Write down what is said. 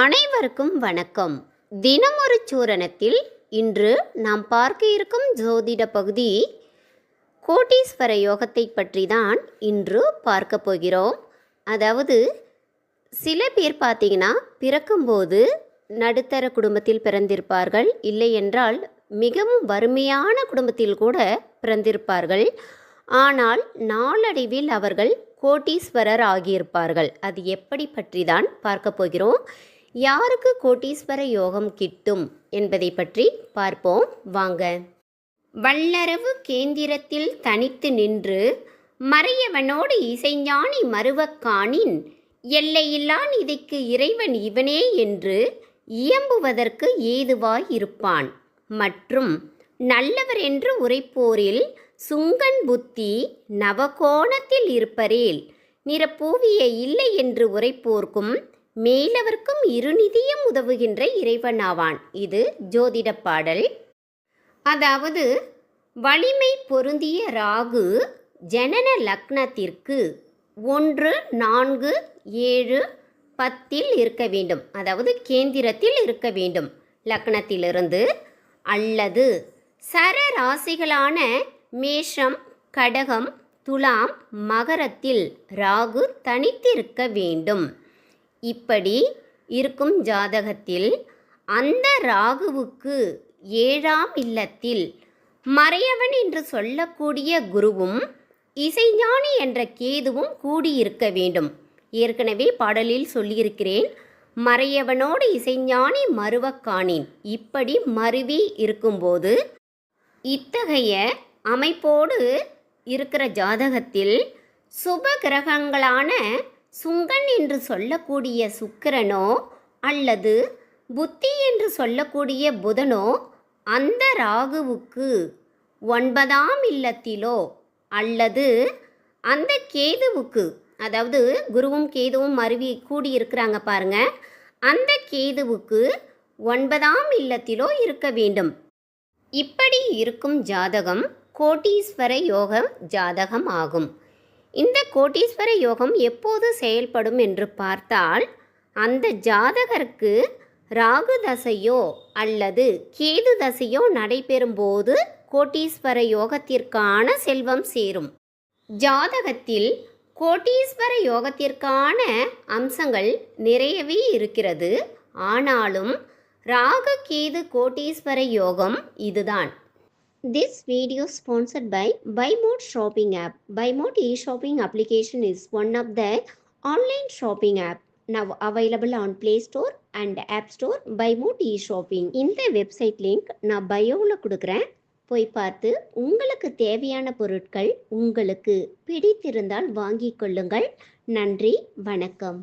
அனைவருக்கும் வணக்கம். தினமொரு சூரணத்தில் இன்று நாம் பார்க்க இருக்கும் ஜோதிட பகுதி கோட்டீஸ்வர யோகத்தை பற்றி தான் இன்று பார்க்க போகிறோம். அதாவது சில பேர் பார்த்தீங்கன்னா பிறக்கும்போது நடுத்தர குடும்பத்தில் பிறந்திருப்பார்கள். இல்லை என்றால் மிகவும் வறுமையான குடும்பத்தில் கூட பிறந்திருப்பார்கள். ஆனால் நாளடைவில் அவர்கள் கோட்டீஸ்வரர் ஆகியிருப்பார்கள். அது எப்படி பற்றி தான் பார்க்க போகிறோம். யாருக்கு கோட்டீஸ்வர யோகம் கிட்டும் என்பதை பற்றி பார்ப்போம். வாங்க. வல்லரவு கேந்திரத்தில் தனித்து நின்று மறையவனோடு இசைஞானி மருவக்கானின் எல்லையில்லா இதைக்கு இறைவன் இவனே என்று இயம்புவதற்கு ஏதுவாய் இருப்பான். மற்றும் நல்லவர் என்று உரைப்போரில் சுங்கன் புத்தி நவகோணத்தில் இருப்பரேல் நிறப்பூவிய இல்லை என்று உரைப்போர்க்கும் மேலவர்க்கும் இருநிதியும் உதவுகின்ற இறைவனாவான். இது ஜோதிடப் பாடல். அதாவது வலிமை பொருந்திய ராகு ஜனன லக்னத்திற்கு ஒன்று நான்கு ஏழு பத்தில் இருக்க வேண்டும். அதாவது கேந்திரத்தில் இருக்க வேண்டும். லக்னத்திலிருந்து அல்லது சர ராசிகளான மேஷம் கடகம் துலாம் மகரத்தில் ராகு தனித்திருக்க வேண்டும். இப்படி இருக்கும் ஜாதகத்தில் அந்த ராகுவுக்கு ஏழாம் இல்லத்தில் மறையவன் என்று சொல்லக்கூடிய குருவும் இசைஞானி என்ற கேதுவும் கூடியிருக்க வேண்டும். ஏற்கனவே பாடலில் சொல்லியிருக்கிறேன் மறையவனோடு இசைஞானி மறுவக்கானேன் இப்படி மருவி இருக்கும்போது இத்தகைய அமைப்போடு இருக்கிற ஜாதகத்தில் சுப கிரகங்களான சுங்கன் என்று சொல்லக்கூடிய சுக்கிரனோ அல்லது புத்தி என்று சொல்லக்கூடிய புதனோ அந்த ராகுவுக்கு ஒன்பதாம் இல்லத்திலோ அல்லது அந்த கேதுவுக்கு அதாவது குருவும் கேதுவும் மருவி கூடியிருக்கிறாங்க பாருங்க அந்த கேதுவுக்கு ஒன்பதாம் இல்லத்திலோ இருக்க வேண்டும். இப்படி இருக்கும் ஜாதகம் கோட்டீஸ்வர யோகம் ஜாதகம் ஆகும். இந்த கோட்டீஸ்வர யோகம் எப்போது செயல்படும் என்று பார்த்தால் அந்த ஜாதகருக்கு ராகு தசையோ அல்லது கேது தசையோ நடைபெறும்போது கோட்டீஸ்வர யோகத்திற்கான செல்வம் சேரும். ஜாதகத்தில் கோட்டீஸ்வர யோகத்திற்கான அம்சங்கள் நிறையவே இருக்கிறது. ஆனாலும் ராகு கேது கோட்டீஸ்வர யோகம் இதுதான். This video sponsored by BuyMode shopping app. BuyMode e-shopping application is one of the online shopping app now available on Play Store and App Store BuyMode e-shopping. இந்த வெப்சைட் லிங்க் நான் பயோவில் கொடுக்குறேன் போய் பார்த்து உங்களுக்கு தேவையான பொருட்கள் உங்களுக்கு பிடித்திருந்தால் வாங்கிக் கொள்ளுங்கள் நன்றி வணக்கம்